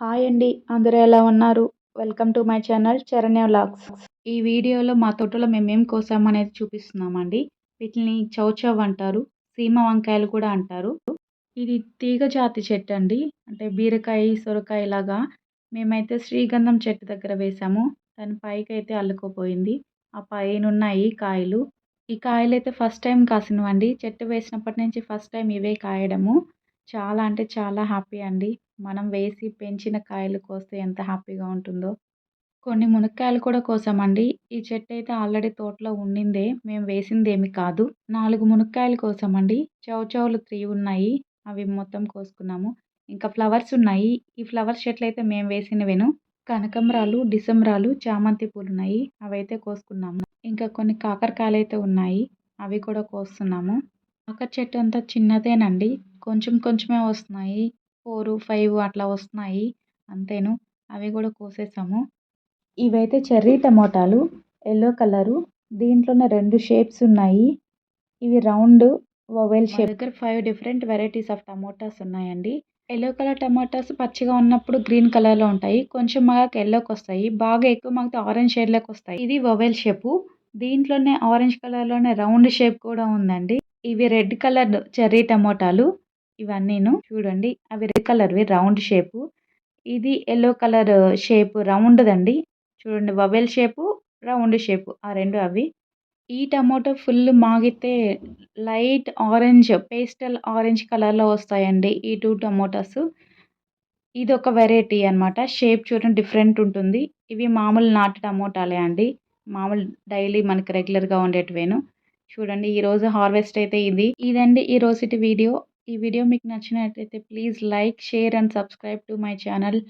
Hi అండి అందరూ ఎలా ఉన్నారు? Welcome to my channel Charanya vlogs. ఈ వీడియోలో మా తోటలో మేమేం కోసామనేది చూపిస్తున్నామండి. వీటిని చౌచవ్ అంటారు సీమ వంకాయలు కూడా అంటారు. ఇది తీగ జాతి చెట్టు అండి అంటే బీరకాయ సొరకాయ లాగా. మేమైతే శ్రీగంధం చెట్టు దగ్గర వేసాము దాని పైకి అయితే అల్లుకోపోయింది. ఆ పైనున్నాయి కాయలు. ఈ కాయలు అయితే ఫస్ట్ టైం కాసినవండి. చెట్టు వేసినప్పటి నుంచి ఫస్ట్ టైం ఇవే కాయడము. చాలా అంటే చాలా హ్యాపీ అండి. మనం వేసి పెంచిన కాయలు కోస్తే ఎంత హ్యాపీగా ఉంటుందో. కొన్ని మునక్కాయలు కూడా కోసామండి. ఈ చెట్టు అయితే ఆల్రెడీ తోటలో ఉండిందే మేము వేసింది ఏమి కాదు. నాలుగు మునక్కాయలు కోసామండి. చౌచౌలు త్రీ ఉన్నాయి అవి మొత్తం కోసుకున్నాము. ఇంకా ఫ్లవర్స్ ఉన్నాయి. ఈ ఫ్లవర్స్ చెట్లు అయితే మేము వేసినవేను. కనకంబరాలు డిసెంబరాలు చామంతి పూలు ఉన్నాయి అవైతే కోసుకున్నాము. ఇంకా కొన్ని కాకరకాయలు అయితే ఉన్నాయి. అవి కూడా కోస్తున్నాము. కాకర చెట్టు అంతా చిన్నదేనండి. కొంచెం కొంచెమే వస్తున్నాయి. ఫోర్ ఫైవ్ అట్లా వస్తున్నాయి అంతేను. అవి కూడా కోసేసాము. ఇవైతే చెర్రీ టమోటాలు ఎల్లో కలరు దీంట్లోనే రెండు షేప్స్ ఉన్నాయి. ఇవి రౌండ్ ఓవెల్ షేప్. దగ్గర five different varieties of tomatoes ఉన్నాయండి. ఎల్లో కలర్ టమాటాస్ పచ్చిగా ఉన్నప్పుడు గ్రీన్ కలర్లో ఉంటాయి. కొంచెం మాకు ఎల్లోకి వస్తాయి. బాగా ఎక్కువ మాకు ఆరెంజ్ షేడ్లోకి వస్తాయి. ఇది ఓవెల్ షేపు. దీంట్లోనే ఆరెంజ్ కలర్లోనే రౌండ్ షేప్ కూడా ఉందండి. ఇవి రెడ్ కలర్ చెర్రీ టమోటాలు. ఇవన్నీను. చూడండి అవి రెడ్ కలర్వి రౌండ్ షేపు. ఇది ఎల్లో కలర్ షేప్ రౌండ్దండి. చూడండి వవెల్ షేపు రౌండ్ షేపు ఆ రెండు అవి. ఈ టమాటో ఫుల్ మాగితే లైట్ ఆరెంజ్ పేస్టల్ ఆరెంజ్ కలర్లో వస్తాయండి ఈ టూ టమోటాస్. ఇది ఒక వెరైటీ అనమాట షేప్ చూడండి డిఫరెంట్ ఉంటుంది. ఇవి మామూలు నాటు టమోటాలే అండి. మామూలు డైలీ మనకి రెగ్యులర్గా ఉండేటివేను. చూడండి ఈరోజు హార్వెస్ట్ అయితే ఇది. ఇదండి ఈ రోజుటి వీడియో. ఈ వీడియో మీకు నచ్చినట్లయితే please like share and subscribe to my channel.